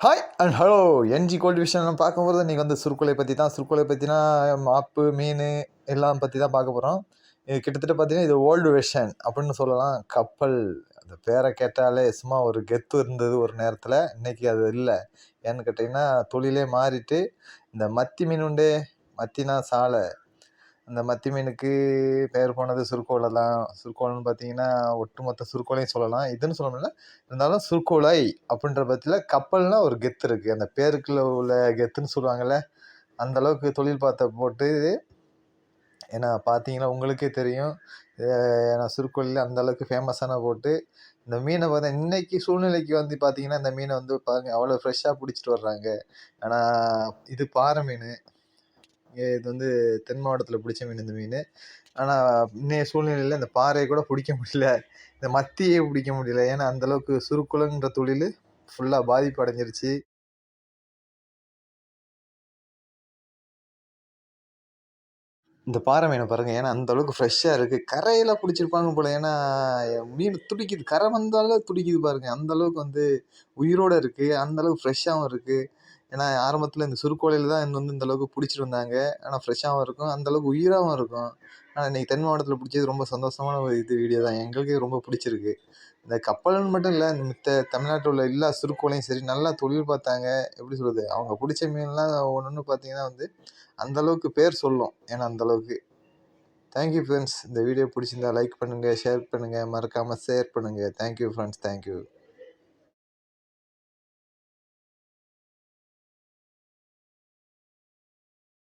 Hi and hello என்ஜி gold விஷயம் பார்க்கும்போது இன்றைக்கி வந்து சுருக்குலை பற்றி தான் சுருக்குலை பற்றினா மாப்பு மீன் எல்லாம் பற்றி தான் பார்க்க போகிறோம் இது கிட்டத்தட்ட பார்த்தீங்கன்னா இது ஓல்டு வெர்ஷன் அப்படின்னு சொல்லலாம். கப்பல் அந்த பேரை கேட்டாலே சும்மா ஒரு கெத்து இருந்தது ஒரு நேரத்தில். இன்றைக்கி அது இல்லை. ஏன்னு கேட்டிங்கன்னா தொழிலே மாறிட்டு இந்த மத்தி மீன் உண்டே மத்தினா சாலை. அந்த மத்தி மீனுக்கு பெயர் போனது சுருக்கோலை தான். சுருக்கோலைன்னு பார்த்தீங்கன்னா ஒட்டுமொத்த சுருக்கோலையும் சொல்லலாம். இதுன்னு சொல்ல முடியல. இருந்தாலும் சுருக்கோலை அப்படின்ற பட்சத்தில் கப்பல்னால் ஒரு கெத்து இருக்குது அந்த பேருக்குள்ள உள்ள கெத்துன்னு சொல்லுவாங்கள்ல அந்த அளவுக்கு தொழில் பார்த்த போட்டு ஏன்னா பார்த்தீங்கன்னா உங்களுக்கே தெரியும். ஏன்னா சுருக்கோலில் அந்த அளவுக்கு ஃபேமஸான போட்டு இந்த மீனை பார்த்தா இன்னைக்கு சூழ்நிலைக்கு வந்து பார்த்தீங்கன்னா இந்த மீனை வந்து பாருங்கள் அவ்வளோ ஃப்ரெஷ்ஷாக பிடிச்சிட்டு வர்றாங்க. ஆனால் இது பாறை மீன். இது வந்து தென் மாவட்டத்தில் பிடிச்ச மீன் இந்த மீன். ஆனால் இன்றைய சூழ்நிலையில் இந்த பாறையை கூட பிடிக்க முடியல. இந்த மத்தியே பிடிக்க முடியல. ஏன்னா அந்தளவுக்கு சுருக்குளங்கிற தொழில் ஃபுல்லாக பாதிப்பு அடைஞ்சிருச்சு. இந்த பாறை மீனை பாருங்கள் ஏன்னா அந்த அளவுக்கு ஃப்ரெஷ்ஷாக இருக்குது கரையில் பிடிச்சிருப்பாங்க போல். ஏன்னா மீன் துடிக்குது. கரை வந்தாலும் துடிக்குது பாருங்கள் அந்த அளவுக்கு வந்து உயிரோடு இருக்குது அந்த அளவுக்கு ஃப்ரெஷ்ஷாகவும் இருக்குது ஏன்னா ஆரம்பத்தில் இந்த சுருக்கோலையில் தான் வந்து இந்த அளவுக்கு பிடிச்சிருந்தாங்க ஆனால் ஃப்ரெஷ்ஷாகவும் இருக்கும். அந்தளவுக்கு உயிராகவும் இருக்கும். ஆனால் இன்றைக்கி தென் மாவட்டத்தில் பிடிச்சது ரொம்ப சந்தோஷமான ஒரு இது வீடியோ தான். எங்களுக்கே ரொம்ப பிடிச்சிருக்கு. இந்த கப்பல்னு மட்டும் இல்லை மித்த தமிழ்நாட்டில் உள்ள எல்லா சுருக்கோலையும் சரி நல்லா தொழில் பார்த்தாங்க. எப்படி சொல்கிறது அவங்க பிடிச்ச மீன்லாம் ஒன்று ஒன்று பார்த்தீங்கன்னா வந்து அந்தளவுக்கு பேர் சொல்லும். ஏன்னா அந்தளவுக்கு தேங்க்யூ ஃப்ரெண்ட்ஸ் இந்த வீடியோ பிடிச்சிருந்தா லைக் பண்ணுங்கள் ஷேர் பண்ணுங்கள் மறக்காமல் ஷேர் பண்ணுங்கள் தேங்க்யூ ஃப்ரெண்ட்ஸ் தேங்க்யூ